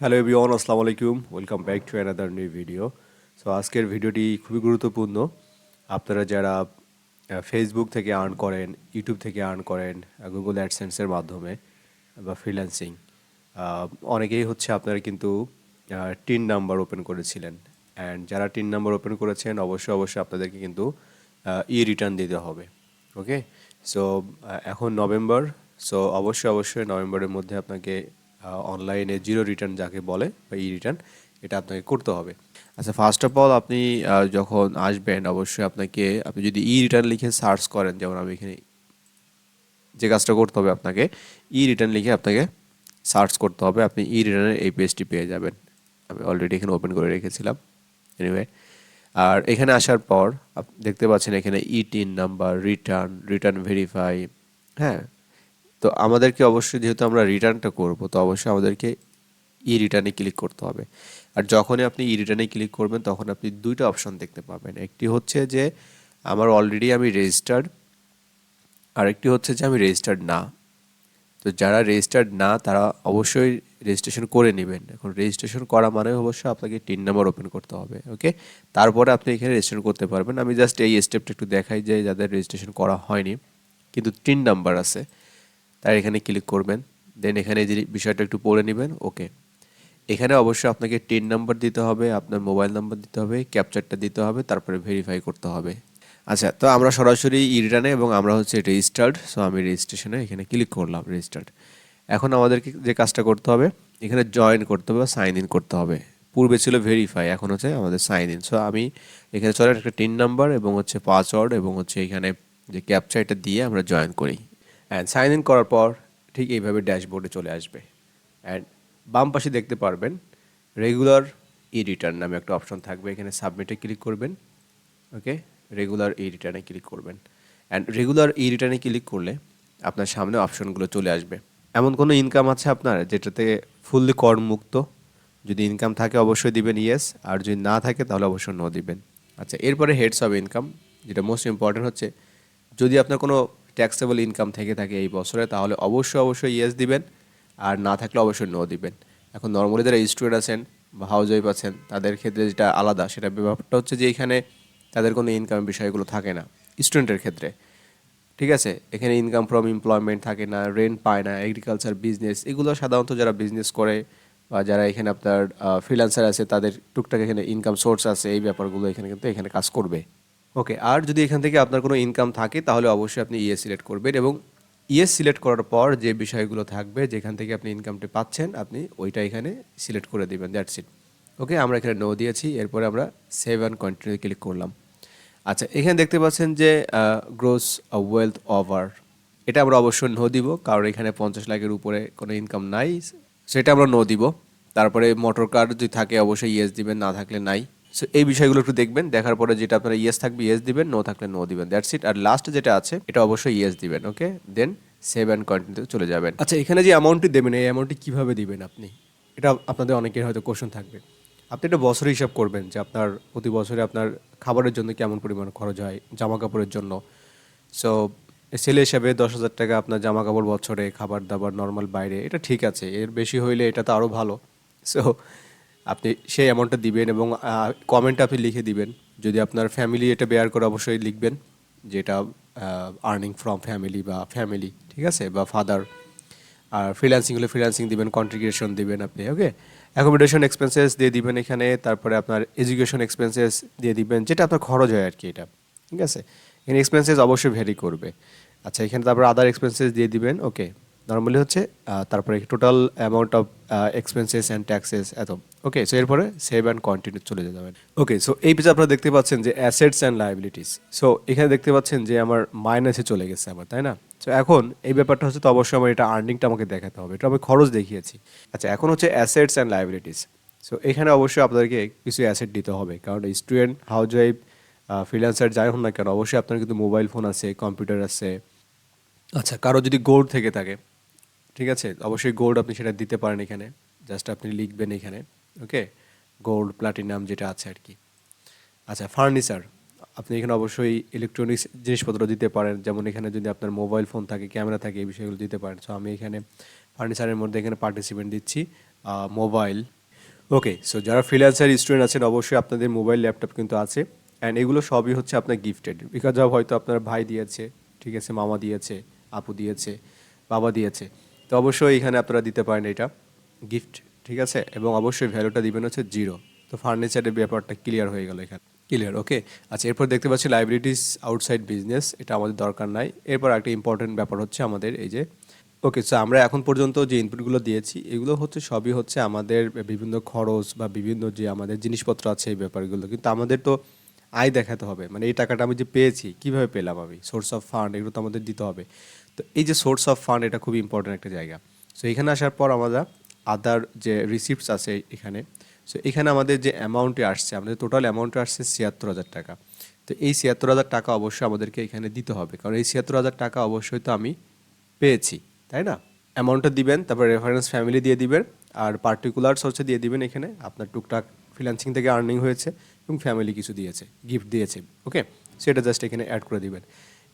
Hello everyone আসসালামু আলাইকুম welcome back to another new video so আজকের ভিডিওটি খুবই গুরুত্বপূর্ণ। আপনারা যারা ফেসবুক থেকে আর্ন করেন ইউটিউব থেকে আর্ন করেন গুগল অ্যাডসেন্সের মাধ্যমে বা ফ্রিল্যান্সিং অনেকেই হচ্ছে আপনারা কিন্তু টিন নাম্বার ওপেন করেছিলেন। অ্যান্ড যারা টিন নাম্বার ওপেন করেছেন, অবশ্যই অবশ্যই আপনাদেরকে কিন্তু ই রিটার্ন দিতে হবে। ওকে সো এখন নভেম্বর সো অবশ্যই অবশ্যই নভেম্বরের মধ্যে আপনাকে অনলাইনে জিরো রিটার্ন যাকে বলে বা ই রিটার্ন এটা আপনাকে করতে হবে। আচ্ছা ফার্স্ট অফ অল আপনি যখন আসবেন, অবশ্যই আপনাকে, আপনি যদি ই রিটার্ন লিখে সার্চ করেন, যেমন আমি এখানে যে কাজটা করতে হবে আপনাকে ই রিটার্ন লিখে আপনাকে সার্চ করতে হবে, আপনি ই রিটার্নের এই পেজটি পেয়ে যাবেন। আমি অলরেডি এখানে ওপেন করে রেখেছিলাম। এনিওয়ে আর এখানে আসার পর দেখতে পাচ্ছেন এখানে e TIN number return return verify হ্যাঁ তো আমাদেরকে অবশ্যই যেহেতু আমরা রিটার্নটা করব, তো অবশ্যই আমাদেরকে ই রিটার্নে ক্লিক করতে হবে। আর যখনই আপনি ই রিটার্নে ক্লিক করবেন, তখন আপনি দুইটা অপশন দেখতে পাবেন। একটি হচ্ছে যে, আমার অলরেডি আমি রেজিস্টার্ড আরেকটি হচ্ছে যে, আমি রেজিস্টার্ড না। তো যারা রেজিস্টার্ড না, তারা অবশ্যই রেজিস্ট্রেশন করে নেবেন। এখন রেজিস্ট্রেশন করা মানে অবশ্যই আপনাকে টিন নাম্বার ওপেন করতে হবে ওকে তারপরে আপনি এখানে রেজিস্ট্রেশন করতে পারবেন। আমি জাস্ট এই স্টেপটা একটু দেখাই যে, যাদের রেজিস্ট্রেশন করা হয়নি, কিন্তু টিন নাম্বার আছে। তার এখানে ক্লিক করবেন। দেন এখানে যে বিষয়টা একটু পড়ে নেবেন ওকে এখানে অবশ্যই আপনাকে টিন নাম্বার দিতে হবে, আপনার মোবাইল নাম্বার দিতে হবে ক্যাপচারটা দিতে হবে, তারপরে ভেরিফাই করতে হবে। আচ্ছা তো আমরা সরাসরি ই রিটার্নে এবং আমরা হচ্ছে রেজিস্টার্ড সো আমি রেজিস্ট্রেশনে এখানে ক্লিক করলাম রেজিস্টার্ড এখন আমাদেরকে যে কাজটা করতে হবে, এখানে জয়েন করতে হবে বা সাইন ইন করতে হবে। পূর্বে ছিল ভেরিফাই এখন হচ্ছে আমাদের সাইন ইন সো আমি এখানে চলে একটা টিন নাম্বার এবং হচ্ছে পাসওয়ার্ড এবং হচ্ছে এখানে যে ক্যাপচা এটা দিয়ে আমরা জয়েন করি। অ্যান্ড সাইন ইন করার পর ঠিক এইভাবে ড্যাশবোর্ডে চলে আসবে। অ্যান্ড বাম পাশে দেখতে পারবেন রেগুলার ই রিটার্ন নামে একটা অপশন থাকবে। এখানে সাবমিটে ক্লিক করবেন। ওকে রেগুলার ই রিটার্নে ক্লিক করবেন। অ্যান্ড রেগুলার ই রিটার্নে ক্লিক করলে আপনার সামনে অপশনগুলো চলে আসবে। এমন কোনো ইনকাম আছে আপনার যেটাতে ফুললি করমুক্ত যদি ইনকাম থাকে অবশ্যই দিবেন ইয়েস আর যদি না থাকে তাহলে অবশ্যই নো দিবেন। আচ্ছা এরপরে হেডস অফ ইনকাম যেটা মোস্ট ইম্পর্টেন্ট হচ্ছে, যদি আপনার কোনো ট্যাক্সেবল ইনকাম থেকে থাকে এই বছরে, তাহলে অবশ্যই অবশ্যই ইয়েস দিবেন, আর না থাকলে অবশ্যই নো দিবেন। এখন নর্মালি যারা স্টুডেন্ট আছেন বা হাউস ওয়াইফ আছেন, তাদের ক্ষেত্রে যেটা আলাদা, সেটা ব্যাপারটা হচ্ছে যে এখানে তাদের কোনো ইনকাম বিষয়গুলো থাকে না স্টুডেন্টের ক্ষেত্রে। ঠিক আছে? এখানে ইনকাম ফ্রম এমপ্লয়মেন্ট থাকে না রেন্ট পায় না এগ্রিকালচার বিজনেস এগুলো সাধারণত যারা বিজনেস করে বা যারা এখানে আপনার ফ্রিল্যান্সার আছে, তাদের টুকটাক এখানে ইনকাম সোর্স আছে, এই ব্যাপারগুলো এখানে কিন্তু এখানে কাজ করবে। ওকে আর যদি এখান থেকে আপনার কোনো ইনকাম থাকে, তাহলে অবশ্যই আপনি ইএস সিলেক্ট করবেন এবং ইএস সিলেক্ট করার পর যে বিষয়গুলো থাকবে, যেখান থেকে আপনি ইনকামটি পাচ্ছেন, আপনি ওইটা এখানে সিলেক্ট করে দিবেন দ্যাটস ইট ওকে আমরা এখানে নো দিয়েছি, এরপরে আমরা সেভ অ্যান্ড কন্টিনিউ ক্লিক করলাম। আচ্ছা এখানে দেখতে পাচ্ছেন যে গ্রোস ওয়েলথ ওভার এটা আমরা অবশ্যই নো দিব, কারণ এখানে পঞ্চাশ লাখের উপরে কোনো ইনকাম নাই, সেটা আমরা নো দিব। তারপরে মোটর কার যদি থাকে, অবশ্যই ইয়েস দিবেন, না থাকলে নাই। সো এই বিষয়গুলো একটু দেখবেন, দেখার পরে যেটা আপনার ইয়েস থাকবে ইয়েস দিবেন নো থাকলে নো দিবেন। দ্যাটস ইট আর লাস্ট যেটা আছে, এটা অবশ্যই ইয়েস দিবেন okay then save and continue চলে যাবেন। আচ্ছা এখানে যে অ্যামাউন্টটি দেবেন, এই অ্যামাউন্টটি কীভাবে দিবেন আপনি? এটা আপনাদের অনেকের হয়তো কোশ্চেন থাকবে। আপনি একটা বছর হিসাব করবেন যে আপনার প্রতি বছরে আপনার খাবারের জন্য কেমন পরিমাণ খরচ হয় জামা কাপড়ের জন্য সো ছেলে হিসাবে দশ হাজার টাকা আপনার জামা কাপড় বছরে, খাবার দাবার নর্মাল বাইরে, এটা ঠিক আছে। এর বেশি হইলে এটা তো আরও ভালো। সো আপনি সেই অ্যামাউন্টটা দিবেন এবং কমেন্ট আপনি লিখে দিবেন। যদি আপনার ফ্যামিলি এটা বেয়ার করে অবশ্যই লিখবেন যেটা আর্নিং ফ্রম ফ্যামিলি বা ফ্যামিলি ঠিক আছে? বা ফাদার আর ফ্রিল্যান্সিং হলে ফ্রিল্যান্সিং দিবেন কন্ট্রিবিউশন দিবেন আপনি ওকে অ্যাকোমোডেশন এক্সপেন্সেস দিয়ে দিবেন এখানে, তারপরে আপনার এডুকেশন এক্সপেন্সেস দিয়ে দিবেন, যেটা আপনার খরচ হয় আর কি এটা, ঠিক আছে? এখানে এক্সপেন্সেস অবশ্যই ভ্যারি করবে। আচ্ছা এখানে তারপর আদার এক্সপেন্সেস দিয়ে দিবেন ওকে নর্মালি হচ্ছে তারপরে total amount of expenses and taxes এত। ওকে সো এরপরে সেভ অ্যান্ড কন্টিনিউ চলে যাবেন ওকে সো এই পিছে আপনারা দেখতে পাচ্ছেন যে অ্যাসেটস অ্যান্ড লাইবিলিটিস সো এখানে দেখতে পাচ্ছেন যে আমার মাইনাসে চলে গেছে আমার, তাই না? সো এখন এই ব্যাপারটা হচ্ছে তো অবশ্যই আমার এটা আর্নিংটা আমাকে দেখাতে হবে। এটা আমি খরচ দেখিয়েছি। আচ্ছা এখন হচ্ছে অ্যাসেটস অ্যান্ড লাইবিলিটিস সো এখানে অবশ্যই আপনাদেরকে কিছু অ্যাসেট দিতে হবে। কারণ স্টুডেন্ট হাউস ওয়াইফ ফ্রিল্যান্সার যাই হোক না কেন, অবশ্যই আপনার কিন্তু মোবাইল ফোন আছে কম্পিউটার আছে। আচ্ছা কারও যদি গোল্ড থেকে থাকে ঠিক আছে? অবশ্যই গোল্ড আপনি সেটা দিতে পারেন এখানে। জাস্ট আপনি লিখবেন এখানে ওকে গোল্ড প্লাটিনাম যেটা আছে আর কি। আচ্ছা ফার্নিচার আপনি এখানে অবশ্যই ইলেকট্রনিক্স জিনিসপত্র দিতে পারেন। যেমন এখানে যদি আপনার মোবাইল ফোন থাকে ক্যামেরা থাকে, এই বিষয়গুলো দিতে পারেন। সো আমি এখানে ফার্নিচারের মধ্যে এখানে পার্টিসিপেন্ট দিচ্ছি মোবাইল ওকে সো যারা ফ্রিল্যান্সার স্টুডেন্ট আছেন, অবশ্যই আপনাদের মোবাইল ল্যাপটপ কিন্তু আছে। অ্যান্ড এগুলো সবই হচ্ছে আপনার গিফটেড বিকজ হয়তো আপনার ভাই দিয়েছে, ঠিক আছে? মামা দিয়েছে, আপু দিয়েছে, বাবা দিয়েছে। তো অবশ্যই এখানে আপনারা দিতে পারেন এটা গিফট ঠিক আছে? এবং অবশ্যই ভ্যালুটা দিবেন হচ্ছে জিরো তো ফার্নিচারের ব্যাপারটা ক্লিয়ার হয়ে গেল এখানে। ক্লিয়ার ওকে আচ্ছা এরপর দেখতে পাচ্ছি লাইব্রেরিটিস আউটসাইড বিজনেস এটা আমাদের দরকার নাই। এরপর একটা ইম্পর্টেন্ট ব্যাপার হচ্ছে আমাদের এই যে ওকে সো আমরা এখন পর্যন্ত যে ইনপুটগুলো দিয়েছি, এগুলো হচ্ছে সবই হচ্ছে আমাদের বিভিন্ন খরচ বা বিভিন্ন যে আমাদের জিনিসপত্র আছে এই ব্যাপারগুলো। কিন্তু আমাদের তো আয় দেখাতে হবে। মানে এই টাকাটা আমি যে পেয়েছি, কীভাবে পেলাম আমি? সোর্স অফ ফান্ড এগুলো তো আমাদের দিতে হবে। তো এই যে সোর্স অফ ফান্ড এটা খুবই ইম্পর্টেন্ট একটা জায়গা। সো এখানে আসার পর আমরা আদার যে রিসিপ্টস আছে এখানে সো এখানে আমাদের যে অ্যামাউন্টে আসছে, আমাদের টোটাল অ্যামাউন্টে আসছে ছিয়াত্তর হাজার টাকা। তো এই ছিয়াত্তর হাজার টাকা অবশ্যই আমাদেরকে এখানে দিতে হবে, কারণ এই ছিয়াত্তর হাজার টাকা অবশ্যই তো আমি পেয়েছি, তাই না? অ্যামাউন্টটা দিবেন, তারপর রেফারেন্স ফ্যামিলি দিয়ে দিবেন, আর পার্টিকুলার্স হচ্ছে দিয়ে দিবেন এখানে, আপনার টুকটাক ফ্রিল্যান্সিং থেকে আর্নিং হয়েছে এবং ফ্যামিলি কিছু দিয়েছে গিফট দিয়েছে ওকে সেটা জাস্ট এখানে অ্যাড করে দিবেন।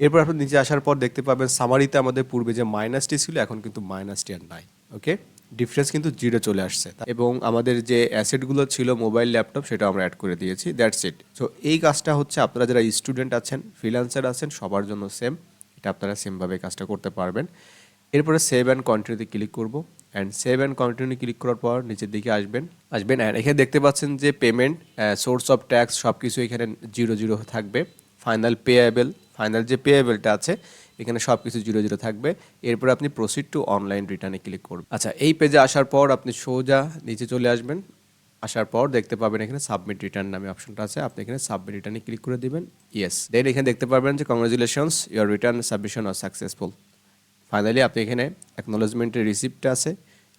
এরপর আপনি নিচে আসার পর দেখতে পাবেন সামারিতে আমাদের পূর্বে যে মাইনাসটি ছিল, এখন কিন্তু মাইনাসটি আর নাই ওকে ডিফারেন্স কিন্তু জিরো চলে আসছে। এবং আমাদের যে অ্যাসেটগুলো ছিল মোবাইল ল্যাপটপ সেটা আমরা অ্যাড করে দিয়েছি দ্যাটস ইট সো এই কাজটা হচ্ছে আপনারা যারা স্টুডেন্ট আছেন ফ্রিল্যান্সার আছেন, সবার জন্য সেম এটা আপনারা সেমভাবে কাজটা করতে পারবেন। এরপরে সেভ অ্যান্ড কন্টিনিউতে ক্লিক করব and save and continue click করার পর নিচের দিকে আসবেন আসবেন অ্যান্ড এখানে দেখতে পাচ্ছেন যে পেমেন্ট সোর্স অফ ট্যাক্স সব কিছু এখানে জিরো জিরো থাকবে। ফাইনাল পেয়েবল ফাইনাল যে পেয়েবলটা আছে, এখানে সব কিছু জিরো জিরো থাকবে। এরপর আপনি প্রসিড টু অনলাইন রিটার্নে ক্লিক করবেন। আচ্ছা এই পেজে আসার পর আপনি সোজা নিচে চলে আসবেন। আসার পর দেখতে পাবেন এখানে সাবমিট রিটার্ন নামে অপশনটা আছে। আপনি এখানে সাবমিট রিটার্নে ক্লিক করে দিবেন। ইয়েস দেন এখানে দেখতে পারবেন যে congratulations your return submission are successful finally আপনি এখানে অ্যাকনোলেজমেন্টের রিসিপ্টটা আছে।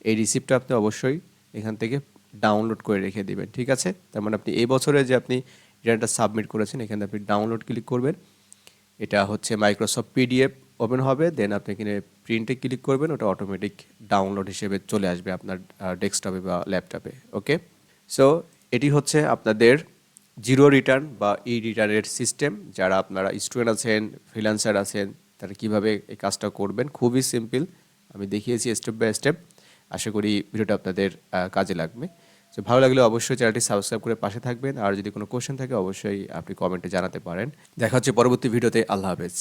এই রিসিপ্টটা আপনি অবশ্যই এখান থেকে ডাউনলোড করে রেখে দিবেন। ঠিক আছে? তার মানে আপনি এই বছরে যে আপনি রিটার্নটা সাবমিট করেছেন, এখানে আপনি ডাউনলোড ক্লিক করবেন। এটা হচ্ছে মাইক্রোসফট পিডিএফ ওপেন হবে দেন আপনি এখানে প্রিন্টে ক্লিক করবেন, ওটা অটোমেটিক ডাউনলোড হিসেবে চলে আসবে আপনার ডেস্কটপে বা ল্যাপটপে ওকে সো এটি হচ্ছে আপনাদের জিরো রিটার্ন বা ই রিটার্নের সিস্টেম যারা আপনারা স্টুডেন্ট আছেন ফ্রিল্যান্সার আছেন, তারা কীভাবে এই কাজটা করবেন? খুবই সিম্পল আমি দেখিয়েছি স্টেপ বাই স্টেপ আশা করি ভিডিওটা আপনাদের কাজে লাগবে। তো ভালো লাগলে অবশ্যই চ্যানেলটি সাবস্ক্রাইব করে পাশে থাকবেন। আর যদি কোনো কোশ্চেন থাকে, অবশ্যই আপনি কমেন্টে জানাতে পারেন। দেখা হচ্ছে পরবর্তী ভিডিওতে আল্লাহ হাফেজ।